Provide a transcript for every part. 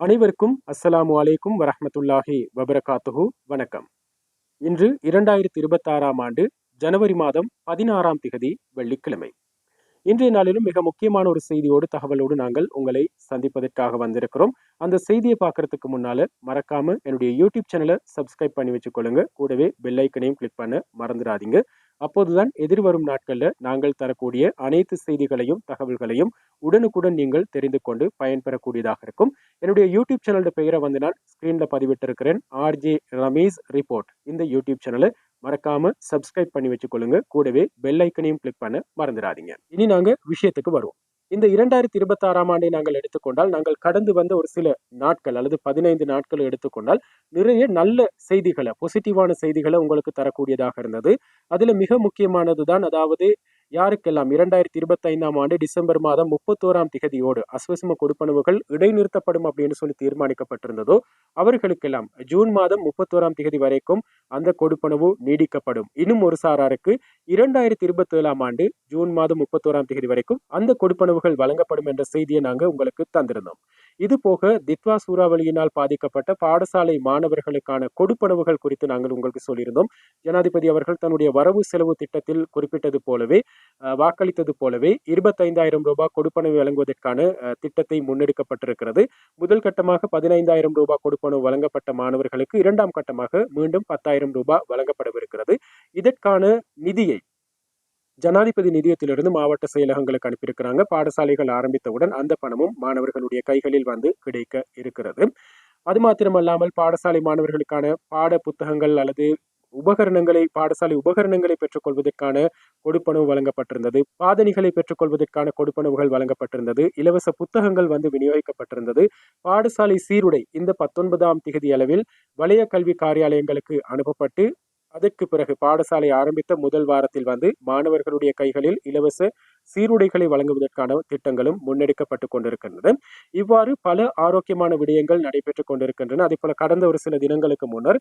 அனைவருக்கும் அஸ்ஸலாமு அலைக்கும் வரஹமத்துல்லாஹி வபரகாத்துஹு. வணக்கம். இன்று இரண்டாயிரத்தி இருபத்தாறாம் ஆண்டு ஜனவரி மாதம் பதினாறாம் திகதி வெள்ளிக்கிழமை. இன்றைய நாளிலும் மிக முக்கியமான ஒரு செய்தியோடு தகவலோடு நாங்கள் உங்களை சந்திப்பதற்காக வந்திருக்கிறோம். அந்த செய்தியை பார்க்கறதுக்கு முன்னால மறக்காம என்னுடைய யூடியூப் சேனலை சப்ஸ்கிரைப் பண்ணி வச்சுக்கொள்ளுங்க. கூடவே பெல்லைக்கனையும் கிளிக் பண்ண மறந்துடாதீங்க. அப்போதுதான் எதிர்வரும் நாட்களில் நாங்கள் தரக்கூடிய அனைத்து செய்திகளையும் தகவல்களையும் உடனுக்குடன் நீங்கள் தெரிந்து கொண்டு பயன்பெறக்கூடியதாக இருக்கும். என்னுடைய யூடியூப் சேனலோட பெயரை வந்து நான் ஸ்க்ரீனில் பதிவிட்டிருக்கிறேன் ஆர்ஜே ரமேஷ் ரிப்போர்ட் இந்த யூடியூப் சேனலை மறக்காம சப்ஸ்கிரைப் பண்ணி வச்சுக்கொள்ளுங்க. கூடவே பெல் ஐக்கனையும் கிளிக் பண்ண மறந்துடாதீங்க. இனி நாங்கள் விஷயத்துக்கு வருவோம். இந்த இரண்டாயிரத்தி இருபத்தாறாம் ஆண்டை நாங்கள் எடுத்துக்கொண்டால் நாங்கள் கடந்து வந்த ஒரு சில நாட்கள் அல்லது பதினைந்து நாட்கள் எடுத்துக்கொண்டால் நிறைய நல்ல செய்திகளை பாசிட்டிவான செய்திகளை உங்களுக்கு தரக்கூடியதாக இருந்தது. அதில் மிக முக்கியமானது தான் அதாவது யாருக்கெல்லாம் இரண்டாயிரத்தி இருபத்தைந்தாம் ஆண்டு டிசம்பர் மாதம் முப்பத்தோராம் திகதியோடு அஸ்வசம கொடுப்பனவுகள் இடைநிறுத்தப்படும் அப்படின்னு சொல்லி தீர்மானிக்கப்பட்டிருந்ததோ அவர்களுக்கெல்லாம் ஜூன் மாதம் முப்பத்தோராம் திகதி வரைக்கும் அந்த கொடுப்பனவு நீடிக்கப்படும். இன்னும் ஒரு சாராருக்கு இரண்டாயிரத்தி இருபத்தி ஏழாம் ஆண்டு ஜூன் மாதம் முப்பத்தோராம் தேதி வரைக்கும் அந்த கொடுப்பனவுகள் வழங்கப்படும் என்ற செய்தியை நாங்கள் உங்களுக்கு தந்திருந்தோம். இது போக தித்வா சூறாவளியினால் பாதிக்கப்பட்ட பாடசாலை மாணவர்களுக்கான கொடுப்பனவுகள் குறித்து நாங்கள் உங்களுக்கு சொல்லியிருந்தோம். ஜனாதிபதி அவர்கள் தன்னுடைய வரவு செலவு திட்டத்தில் குறிப்பிட்டது போலவே வாக்களித்தது போலவே இருபத்தைந்தாயிரம் ரூபாய் கொடுப்பனவு வழங்குவதற்கான திட்டத்தை முன்னெடுக்கப்பட்டிருக்கிறது. முதல் கட்டமாக பதினைந்தாயிரம் ரூபாய் கொடுப்பனவு வழங்கப்பட்ட மாணவர்களுக்கு இரண்டாம் கட்டமாக மீண்டும் பத்தாயிரம் ரூபாய் வழங்கப்படவிருக்கிறது. இதற்கான நிதியை ஜனாதிபதி நிதியத்திலிருந்து மாவட்ட செயலகங்களுக்கு அனுப்பியிருக்கிறாங்க. பாடசாலைகள் ஆரம்பித்தவுடன் அந்த பணமும் மாணவர்களுடைய கைகளில் வந்து கிடைக்க இருக்கிறது. அது மாத்திரமல்லாமல் பாடசாலை மாணவர்களுக்கான பாட புத்தகங்கள் அல்லது உபகரணங்களை பாடசாலை உபகரணங்களை பெற்றுக்கொள்வதற்கான கொடுப்பனவு வழங்கப்பட்டிருந்தது. பாதணிகளை பெற்றுக்கொள்வதற்கான கொடுப்பனவுகள் வழங்கப்பட்டிருந்தது. இலவச புத்தகங்கள் வந்து விநியோகிக்கப்பட்டிருந்தது. பாடசாலை சீருடை இந்த பத்தொன்பதாம் திகதி அளவில் வலய கல்வி காரியாலயங்களுக்கு அனுப்பப்பட்டு அதற்கு பிறகு பாடசாலை ஆரம்பித்த முதல் வாரத்தில் வந்து மாணவர்களுடைய கைகளில் இலவச சீருடைகளை வழங்குவதற்கான திட்டங்களும் முன்னெடுக்கப்பட்டு கொண்டிருக்கின்றன இவ்வாறு பல ஆரோக்கியமான விடயங்கள் நடைபெற்றுக் கொண்டிருக்கின்றன. அதே போல கடந்த ஒரு சில தினங்களுக்கு முன்னர்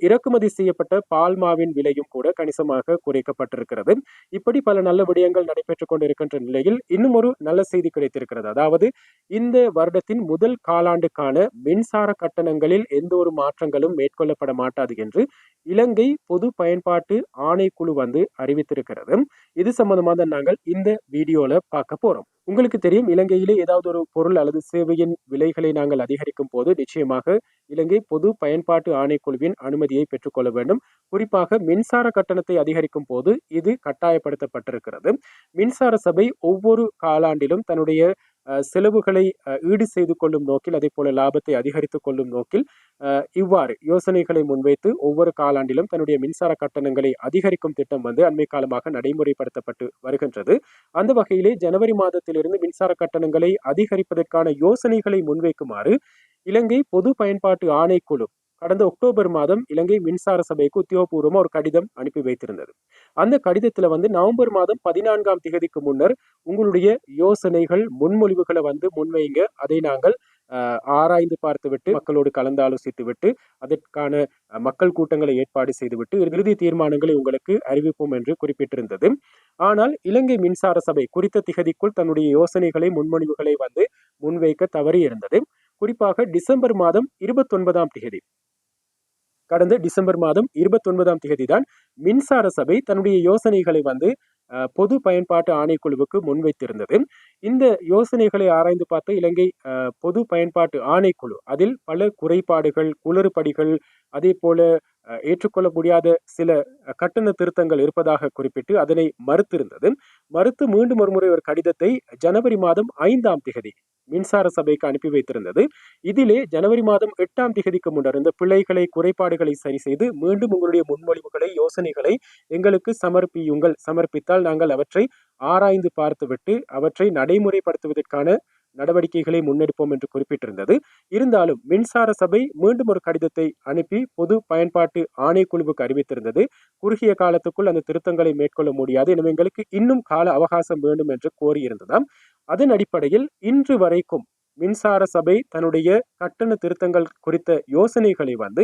இறக்குமதி செய்யப்பட்ட பால்மாவின் விலையும் கூட கணிசமாக குறைக்கப்பட்டிருக்கிறது. இப்படி பல நல்ல விடயங்கள் நடைபெற்றுக் கொண்டிருக்கின்ற நிலையில் இன்னும் ஒரு நல்ல செய்தி கிடைத்திருக்கிறது. அதாவது இந்த வருடத்தின் முதல் காலாண்டுக்கான மின்சார கட்டணங்களில் எந்த ஒரு மாற்றங்களும் மேற்கொள்ளப்பட மாட்டாது என்று இலங்கை பொது பயன்பாட்டு ஆணைக்குழு வந்து அறிவித்திருக்கிறது. இது சம்பந்தமாக நாங்கள் இந்த வீடியோவில் பார்க்க போகிறோம் உங்களுக்கு தெரியும் இலங்கையிலே ஏதாவது ஒரு பொருள் அல்லது சேவையின் விலைகளை நாங்கள் அதிகரிக்கும் போது நிச்சயமாக இலங்கை பொது பயன்பாட்டு ஆணைக்குழுவின் அனுமதியை பெற்றுக்கொள்ள வேண்டும். குறிப்பாக மின்சார கட்டணத்தை அதிகரிக்கும் போது இது கட்டாயப்படுத்தப்பட்டிருக்கிறது. மின்சார சபை ஒவ்வொரு காலாண்டிலும் தன்னுடைய செலவுகளை ஈடு செய்து கொள்ளும் நோக்கில் அதே போல லாபத்தை அதிகரித்து கொள்ளும் நோக்கில் இவ்வாறு யோசனைகளை முன்வைத்து ஒவ்வொரு காலாண்டிலும் தன்னுடைய மின்சார கட்டணங்களை அதிகரிக்கும் திட்டம் வந்து அண்மை காலமாக நடைமுறைப்படுத்தப்பட்டு வருகின்றது. அந்த வகையிலே ஜனவரி மாதத்திலிருந்து மின்சார கட்டணங்களை அதிகரிப்பதற்கான யோசனைகளை முன்வைக்குமாறு இலங்கை பொது பயன்பாட்டு ஆணைக்குழு கடந்த அக்டோபர் மாதம் இலங்கை மின்சார சபைக்கு உத்தியோகபூர்வமாக ஒரு கடிதம் அனுப்பி வைத்திருந்தது. அந்த கடிதத்தில் வந்து நவம்பர் மாதம் பதினான்காம் திகதிக்கு முன்னர் உங்களுடைய யோசனைகள் முன்மொழிவுகளை வந்து முன்வைங்க. அதை நாங்கள் ஆராய்ந்து பார்த்துவிட்டு மக்களோடு கலந்து ஆலோசித்து விட்டு அதற்கான மக்கள் கூட்டங்களை ஏற்பாடு செய்துவிட்டு இறுதி தீர்மானங்களை உங்களுக்கு அறிவிப்போம் என்று குறிப்பிட்டிருந்தது. ஆனால் இலங்கை மின்சார சபை குறித்த திகதிக்குள் தன்னுடைய யோசனைகளை முன்மொழிவுகளை வந்து முன்வைக்க தவறி இருந்தது குறிப்பாக டிசம்பர் மாதம் இருபத்தொன்பதாம் திகதி கடந்த டிசம்பர் மாதம் இருபத்தொன்பதாம் தேதி தான் மின்சார சபை தன்னுடைய யோசனைகளை வந்து பொது பயன்பாட்டு ஆணைக்குழுவுக்கு முன்வைத்திருந்தது. இந்த யோசனைகளை ஆராய்ந்து பார்த்த இலங்கை பொது பயன்பாட்டு ஆணைக்குழு அதில் பல குறைபாடுகள் குளறுபடிகள் அதே போல ஏற்றுக்கொள்ள முடியாத சில கட்டண திருத்தங்கள் இருப்பதாக குறிப்பிட்டு அதனை மறுத்திருந்தது. மறுத்து மீண்டும் ஒருமுறை ஒரு கடிதத்தை ஜனவரி மாதம் ஐந்தாம் திகதி மின்சார சபைக்கு அனுப்பி வைத்திருந்தது. இதிலே ஜனவரி மாதம் எட்டாம் திகதிக்கு முன்னர் இந்த பிழைகளை குறைபாடுகளை சரி செய்து மீண்டும் உங்களுடைய முன்மொழிவுகளை யோசனைகளை எங்களுக்கு சமர்ப்பியுங்கள். சமர்ப்பித்தால் நாங்கள் அவற்றை ஆராய்ந்து பார்த்துவிட்டு அவற்றை நடைமுறைப்படுத்துவதற்கான நடவடிக்கைகளை முன்னெடுப்போம் என்று குறிப்பிட்டிருந்தது. இருந்தாலும் மின்சார சபை மீண்டும் ஒரு கடிதத்தை அனுப்பி பொது பயன்பாட்டு ஆணைக்குழுவுக்கு அறிவித்திருந்தது. குறுகிய காலத்துக்குள் அந்த திருத்தங்களை மேற்கொள்ள முடியாது. எனவே எங்களுக்கு இன்னும் கால அவகாசம் வேண்டும் என்று கோரியிருந்ததாம். அதன் அடிப்படையில் இன்று வரைக்கும் மின்சார சபை தன்னுடைய கட்டண திருத்தங்கள் குறித்த யோசனைகளை வந்து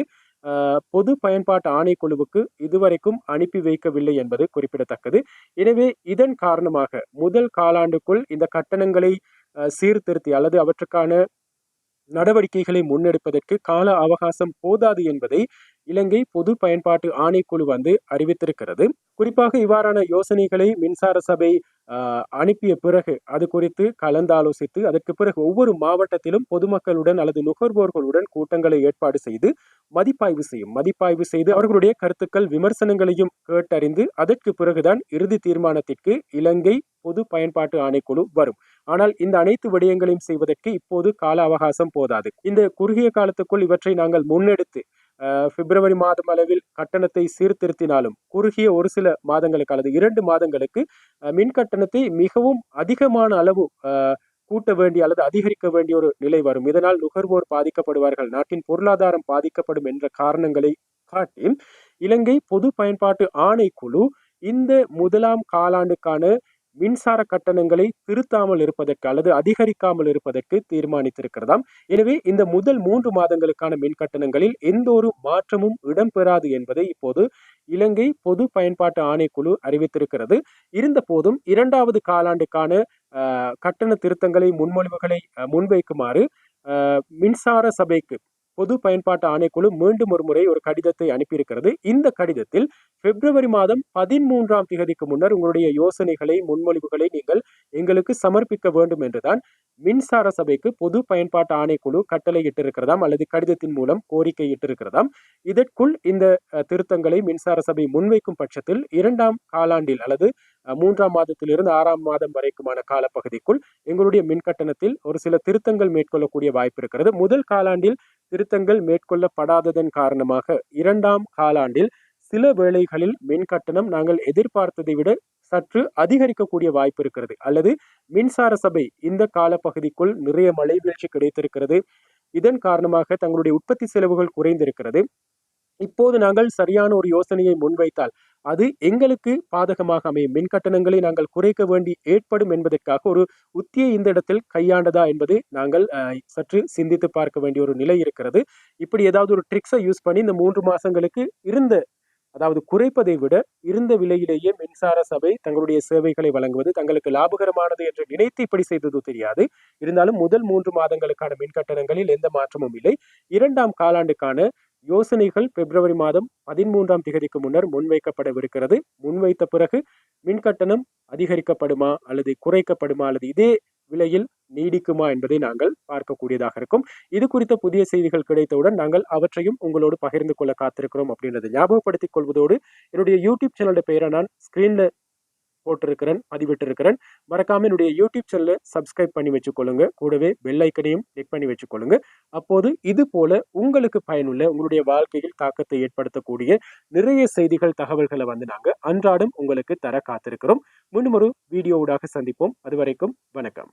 பொது பயன்பாட்டு ஆணைக்குழுவுக்கு இதுவரைக்கும் அனுப்பி வைக்கவில்லை என்பது குறிப்பிடத்தக்கது. எனவே இதன் காரணமாக முதல் காலாண்டுக்குள் இந்த கட்டணங்களை சீர்திருத்தி அல்லது அவற்றுக்கான நடவடிக்கைகளை முன்னெடுப்பதற்கு கால அவகாசம் போதாது என்பதை இலங்கை பொது பயன்பாட்டு ஆணைக்குழு வந்து அறிவித்திருக்கிறது. குறிப்பாக இவ்வாறான யோசனைகளை மின்சார சபை அனுப்பிய பிறகு அது குறித்து கலந்தாலோசித்து அதற்கு பிறகு ஒவ்வொரு மாவட்டத்திலும் பொதுமக்களுடன் அல்லது நுகர்வோர்களுடன் கூட்டங்களை ஏற்பாடு செய்து மதிப்பாய்வு செய்யும். மதிப்பாய்வு செய்து அவர்களுடைய கருத்துக்கள் விமர்சனங்களையும் கேட்டறிந்து அதற்கு பிறகுதான் இறுதி தீர்மானத்திற்கு இலங்கை பொது பயன்பாட்டு ஆணைக்குழு வரும். ஆனால் இந்த அனைத்து விடயங்களையும் செய்வதற்கு இப்போது கால அவகாசம் போதாது. இந்த குறுகிய காலத்துக்குள் இவற்றை நாங்கள் முன்னெடுத்து பிப்ரவரி மாதம் அளவில் கட்டணத்தை சீர்திருத்தினாலும் குறுகிய ஒரு சில மாதங்களுக்கு அல்லது இரண்டு மாதங்களுக்கு மின் கட்டணத்தை மிகவும் அதிகமான அளவு கூட்ட வேண்டிய அல்லது அதிகரிக்க வேண்டிய ஒரு நிலை வரும். இதனால் நுகர்வோர் பாதிக்கப்படுவார்கள். நாட்டின் பொருளாதாரம் பாதிக்கப்படும் என்ற காரணங்களை காட்டி இலங்கை பொது பயன்பாட்டு ஆணைக்குழு இந்த முதலாம் காலாண்டுக்கான மின்சார கட்டணங்களை திருத்தாமல் இருப்பதற்கு அல்லது அதிகரிக்காமல் இருப்பதற்கு தீர்மானித்திருக்கிறதாம். எனவே இந்த முதல் மூன்று மாதங்களுக்கான மின் கட்டணங்களில் எந்த ஒரு மாற்றமும் இடம்பெறாது என்பதை இப்போது இலங்கை பொது பயன்பாட்டு ஆணைக்குழு அறிவித்திருக்கிறது. இருந்த போதும் இரண்டாவது காலாண்டுக்கான கட்டண திருத்தங்களை முன்மொழிவுகளை முன்வைக்குமாறு மின்சார சபைக்கு பொது பயன்பாட்டு ஆணைக்குழு மீண்டும் ஒரு முறை ஒரு கடிதத்தை அனுப்பியிருக்கிறது. இந்த கடிதத்தில் பிப்ரவரி மாதம் பதிமூன்றாம் திகதிக்கு முன்னர் உங்களுடைய யோசனைகளை முன்மொழிவுகளை நீங்கள் எங்களுக்கு சமர்ப்பிக்க வேண்டும் என்றுதான் மின்சார சபைக்கு பொது பயன்பாட்டு ஆணைக்குழு கட்டளையிட்டிருக்கிறதாம் அல்லது கடிதத்தின் மூலம் கோரிக்கை இட்டிருக்கிறதாம் இதற்குள் இந்த திருத்தங்களை மின்சார சபை முன்வைக்கும் பட்சத்தில் இரண்டாம் காலாண்டில் அல்லது மூன்றாம் மாதத்திலிருந்து ஆறாம் மாதம் வரைக்குமான காலப்பகுதிக்குள் எங்களுடைய மின் கட்டணத்தில் ஒரு சில திருத்தங்கள் மேற்கொள்ளக்கூடிய வாய்ப்பு இருக்கிறது. முதல் காலாண்டில் திருத்தங்கள் மேற்கொள்ளப்படாததன் காரணமாக இரண்டாம் காலாண்டில் சில வேளைகளில் மின் கட்டணம் நாங்கள் எதிர்பார்த்ததை விட சற்று அதிகரிக்கக்கூடிய வாய்ப்பு இருக்கிறது. அல்லது மின்சார சபை இந்த காலப்பகுதிக்குள் நிறைய மழை வீழ்ச்சி கிடைத்திருக்கிறது. இதன் காரணமாக தங்களுடைய உற்பத்தி செலவுகள் குறைந்திருக்கிறது. இப்போது நாங்கள் சரியான ஒரு யோசனையை முன்வைத்தால் அது எங்களுக்கு பாதகமாக அமையும். மின் கட்டணங்களை நாங்கள் குறைக்க வேண்டி ஏற்படும் என்பதற்காக ஒரு உத்தியை இந்த இடத்தில் கையாண்டதா என்பது நாங்கள் சற்று சிந்தித்து பார்க்க வேண்டிய ஒரு நிலை இருக்கிறது. இப்படி ஏதாவது ஒரு ட்ரிக்ஸை யூஸ் பண்ணி இந்த மூன்று மாதங்களுக்கு இருந்த அதாவது குறைப்பதை விட இருந்த விலையிலேயே மின்சார சபை தங்களுடைய சேவைகளை வழங்குவது தங்களுக்கு லாபகரமானது என்று நினைத்து இப்படி செய்தது தெரியாது. இருந்தாலும் முதல் மூன்று மாதங்களுக்கான மின் கட்டணங்களில் எந்த மாற்றமும் இல்லை. இரண்டாம் காலாண்டுக்கான யோசனைகள் பிப்ரவரி மாதம் பதிமூன்றாம் திகதிக்கு முன்னர் முன்வைக்கப்படவிருக்கிறது. முன்வைத்த பிறகு மின் கட்டணம் அதிகரிக்கப்படுமா அல்லது குறைக்கப்படுமா அல்லது இதே விலையில் நீடிக்குமா என்பதை நாங்கள் பார்க்கக்கூடியதாக இருக்கும். இது குறித்த புதிய செய்திகள் கிடைத்தவுடன் நாங்கள் அவற்றையும் உங்களோடு பகிர்ந்து கொள்ள காத்திருக்கிறோம் அப்படின்றத ஞாபகப்படுத்திக் கொள்வதோடு என்னுடைய யூடியூப் சேனலோட பெயரை நான் ஸ்கிரீன்ல போட்டிருக்கிறேன் பதிவிட்டிருக்கிறேன். மறக்காம என்னுடைய யூடியூப் சேனலை சப்ஸ்கிரைப் பண்ணி வச்சுக்கொள்ளுங்க. கூடவே பெல் ஐக்கனையும் கிளிக் பண்ணி வச்சுக்கொள்ளுங்க. அப்போது இது போல உங்களுக்கு பயனுள்ள உங்களுடைய வாழ்க்கையில் தாக்கத்தை ஏற்படுத்தக்கூடிய நிறைய செய்திகள் தகவல்களை வந்து நாங்கள் அன்றாடம் உங்களுக்கு தர காத்திருக்கிறோம். மீண்டும் ஒரு வீடியோவுடாக சந்திப்போம். அது வரைக்கும் வணக்கம்.